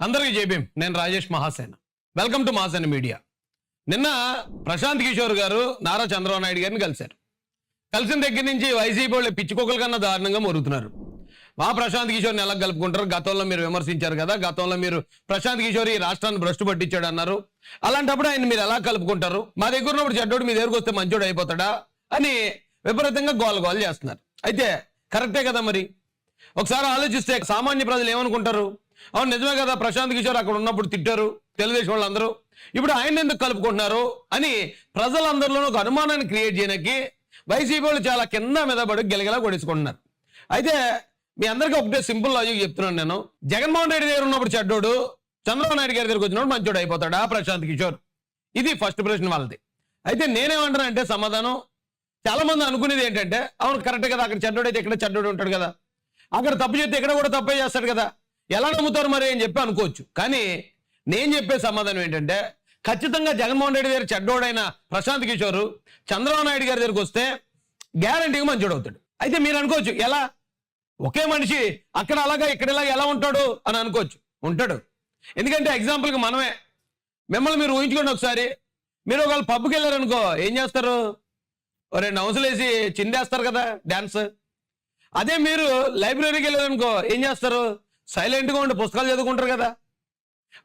అందరికీ జేబీం నేను Rajesh Mahasena. Welcome to Mahasena media నిన్న ప్రశాంత్ కిషోర్ గారు నారా చంద్రబాబు నాయుడు గారిని కలిశారు. కలిసిన దగ్గర నుంచి వైసీపీ వాళ్ళు పిచ్చుకోకల కన్నా దారుణంగా మొరుగుతున్నారు. మా ప్రశాంత్ కిషోర్ని ఎలా కలుపుకుంటారు గతంలో మీరు విమర్శించారు కదా గతంలో మీరు ప్రశాంత్ కిషోర్ ఈ రాష్ట్రాన్ని భ్రష్టు పట్టించాడు అన్నారు అలాంటప్పుడు ఆయన మీరు ఎలా కలుపుకుంటారు? మా దగ్గర ఉన్నప్పుడు చెడ్డోడు మీ దగ్గరకు వస్తే మంచోడు అయిపోతాడా? అని విపరీతంగా గోల గోల్ చేస్తున్నారు. అయితే కరెక్టే కదా మరి? ఒకసారి ఆలోచిస్తే సామాన్య ప్రజలు ఏమనుకుంటారు? అవును నిజమే కదా ప్రశాంత్ కిషోర్ అక్కడ ఉన్నప్పుడు తిట్టారు తెలుగుదేశం వాళ్ళందరూ. ఇప్పుడు ఆయన ఎందుకు కలుపుకుంటున్నారు అని ప్రజలందరిలోనూ ఒక అనుమానాన్ని క్రియేట్ చేయడానికి వైసీపీ వాళ్ళు చాలా కింద మీద పడి గిలగిలా కొడుచుకుంటున్నారు అయితే మీ అందరికీ ఒకటే సింపుల్ లాజిక్ చెప్తున్నాను నేను. జగన్మోహన్ రెడ్డి దగ్గర ఉన్నప్పుడు చెడ్డోడు చంద్రబాబు నాయుడు గారి దగ్గరికి వచ్చినప్పుడు మంచోడు అయిపోతాడా ప్రశాంత్ కిషోర్? ఇది ఫస్ట్ ప్రశ్న వాళ్ళది. అయితే నేనేమంటానంటే సమాధానం చాలా మంది అనుకునేది ఏంటంటే అవును కరెక్ట్ కదా అక్కడ చెడ్డోడు అయితే ఇక్కడ చెడ్డోడు ఉంటాడు కదా. అక్కడ తప్పు చేస్తే ఇక్కడ కూడా తప్పే చేస్తాడు కదా. ఎలా నమ్ముతారు మరి అని చెప్పి అనుకోవచ్చు. కానీ నేను చెప్పే సమాధానం ఏంటంటే ఖచ్చితంగా జగన్మోహన్ రెడ్డి గారి చెడ్డోడైన ప్రశాంత్ కిషోర్ చంద్రబాబు నాయుడు గారి దగ్గరికి వస్తే గ్యారంటీగా మంచోడు అవుతాడు. అయితే మీరు అనుకోవచ్చు ఎలా? ఒకే మనిషి అక్కడ అలాగా ఇక్కడ ఇలాగ ఎలా ఉంటాడు అని అనుకోవచ్చు. ఉంటాడు. ఎందుకంటే ఎగ్జాంపుల్కి మనమే. మిమ్మల్ని మీరు ఊహించుకోండి ఒకసారి. మీరు ఒకవేళ పబ్కి వెళ్ళారనుకో ఏం చేస్తారు? రెండు హౌసులు వేసి చిందేస్తారు కదా డ్యాన్స్ అదే మీరు లైబ్రరీకి వెళ్ళారనుకో ఏం చేస్తారు? సైలెంట్గా ఉండి పుస్తకాలు చదువుకుంటారు కదా.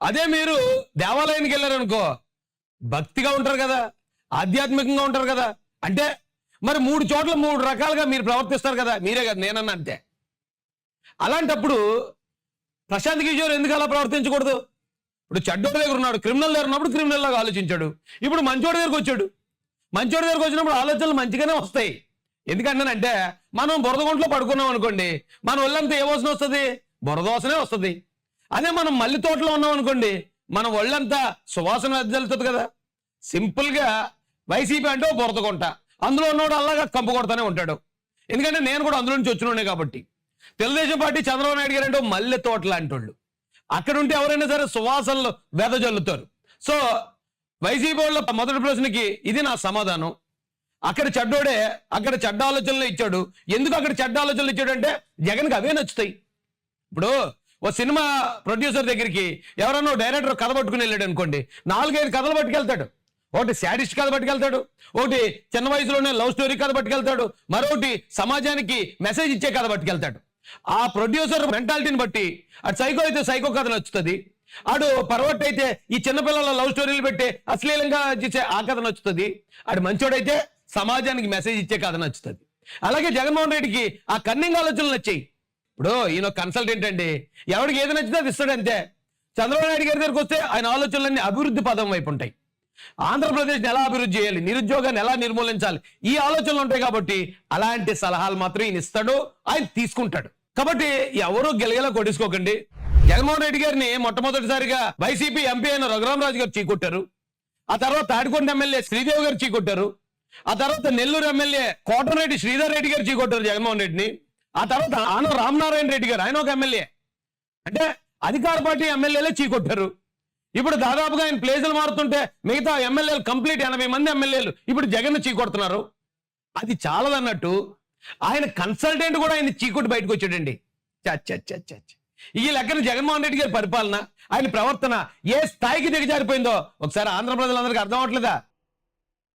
అదే మీరు దేవాలయానికి వెళ్ళారనుకో భక్తిగా ఉంటారు కదా ఆధ్యాత్మికంగా ఉంటారు కదా అంటే మరి మూడు చోట్ల మూడు రకాలుగా మీరు ప్రవర్తిస్తారు కదా మీరే కదా నేనన్నా అంతే. అలాంటప్పుడు ప్రశాంత్ కిషోర్ ఎందుకు అలా ప్రవర్తించకూడదు? ఇప్పుడు చెడ్డోడి దగ్గర ఉన్నాడు క్రిమినల్ దగ్గర ఉన్నప్పుడు క్రిమినల్ లాగా ఆలోచించాడు. ఇప్పుడు మంచోడి దగ్గరకు వచ్చాడు. మంచోడి దగ్గరకు వచ్చినప్పుడు ఆలోచనలు మంచిగానే వస్తాయి. ఎందుకంటేనంటే మనం బురదగుంట్లో పడుకున్నాం అనుకోండి మన ఒళ్ళంతా ఏ వస్తుంది? బురద వస్తుంది. అదే మనం మల్లి తోటలో ఉన్నాం అనుకోండి మన ఒళ్ళంతా సువాసన వెదజల్లుతుంది కదా. సింపుల్గా వైసీపీ అంటే బురద గుంట అందులో ఉన్నవాడు అలాగా కంపు కొడతానే ఉంటాడు. ఎందుకంటే నేను కూడా అందులో నుంచి వచ్చినోడే కాబట్టి. తెలుగుదేశం పార్టీ చంద్రబాబు నాయుడు గారు అంటే మల్లె తోట లాంటి వాళ్ళు అక్కడ ఉంటే ఎవరైనా సరే సువాసనలు వెదజల్లుతారు. సో వైసీపీ వాళ్ళ మొదటి ప్రశ్నకి ఇది నా సమాధానం. అక్కడ చెడ్డోడే అక్కడ చెడ్డ ఆలోచనలు ఇచ్చాడు. ఎందుకు అక్కడ చెడ్డ ఆలోచనలు ఇచ్చాడు అంటే జగన్కి అవే నచ్చుతాయి. ఇప్పుడు ఓ సినిమా ప్రొడ్యూసర్ దగ్గరికి ఎవరన్నా డైరెక్టర్ కథ పట్టుకుని వెళ్ళాడు అనుకోండి నాలుగైదు కథలు పట్టుకెళ్తాడు. ఒకటి శాడిస్ట్ కథ పట్టుకెళ్తాడు ఒకటి చిన్న వయసులోనే లవ్ స్టోరీ కథ పట్టుకెళ్తాడు మరొకటి సమాజానికి మెసేజ్ ఇచ్చే కథ పట్టుకెళ్తాడు. ఆ ప్రొడ్యూసర్ మెంటాలిటీని బట్టి అటు సైకో అయితే సైకో కథ నచ్చుతుంది ఆడు పర్వట్ అయితే ఈ చిన్నపిల్లల లవ్ స్టోరీలు పెట్టి అశ్లీలంగా చేసే ఆ కథ నచ్చుతుంది ఆడు మంచోడైతే సమాజానికి మెసేజ్ ఇచ్చే కథ నచ్చుతుంది. అలాగే జగన్మోహన్ రెడ్డికి ఆ కన్నింగ్ ఆలోచనలు నచ్చాయి. ఇప్పుడు ఈయన కన్సల్టెంట్ అండి. ఎవరికి ఏది నచ్చితే అది ఇస్తాడు అంతే. చంద్రబాబు నాయుడు గారి దగ్గరికి వస్తే ఆయన ఆలోచనలన్నీ అభివృద్ధి పదం వైపు ఉంటాయి. ఆంధ్రప్రదేశ్ని ఎలా అభివృద్ధి చేయాలి? నిరుద్యోగాన్ని ఎలా నిర్మూలించాలి? ఈ ఆలోచనలు ఉంటాయి కాబట్టి అలాంటి సలహాలు మాత్రం ఈయన ఇస్తాడు ఆయన తీసుకుంటాడు. కాబట్టి ఎవరు గెలగెల కొట్టేసుకోకండి జగన్మోహన్ రెడ్డి గారిని మొట్టమొదటిసారిగా వైసీపీ ఎంపీ అయిన రఘురామరాజు గారు చీకొట్టారు. ఆ తర్వాత తాడికొండ ఎమ్మెల్యే శ్రీదేవి గారు చీకొట్టారు. ఆ తర్వాత నెల్లూరు ఎమ్మెల్యే కోటరెడ్డి శ్రీధర్ రెడ్డి గారు చీకొట్టారు జగన్మోహన్ రెడ్డిని. ఆ తర్వాత ఆన రామనారాయణ రెడ్డి గారు ఆయన ఒక ఎమ్మెల్యే. అంటే అధికార పార్టీ ఎమ్మెల్యేలే చీకొట్టారు. ఇప్పుడు దాదాపుగా ఆయన ప్లేసులు మారుతుంటే మిగతా ఎమ్మెల్యేలు కంప్లీట్ ఎనభై మంది ఎమ్మెల్యేలు ఇప్పుడు జగన్ చీకొడుతున్నారు. అది చాలదన్నట్టు ఆయన కన్సల్టెంట్ కూడా ఆయన చీకొట్టి బయటకు వచ్చాడండి. ఈ లెక్కన జగన్మోహన్ రెడ్డి గారి పరిపాలన ఆయన ప్రవర్తన ఏ స్థాయికి దిగజారిపోయిందో ఒకసారి ఆంధ్ర ప్రజలందరికీ అర్థం అవట్లేదా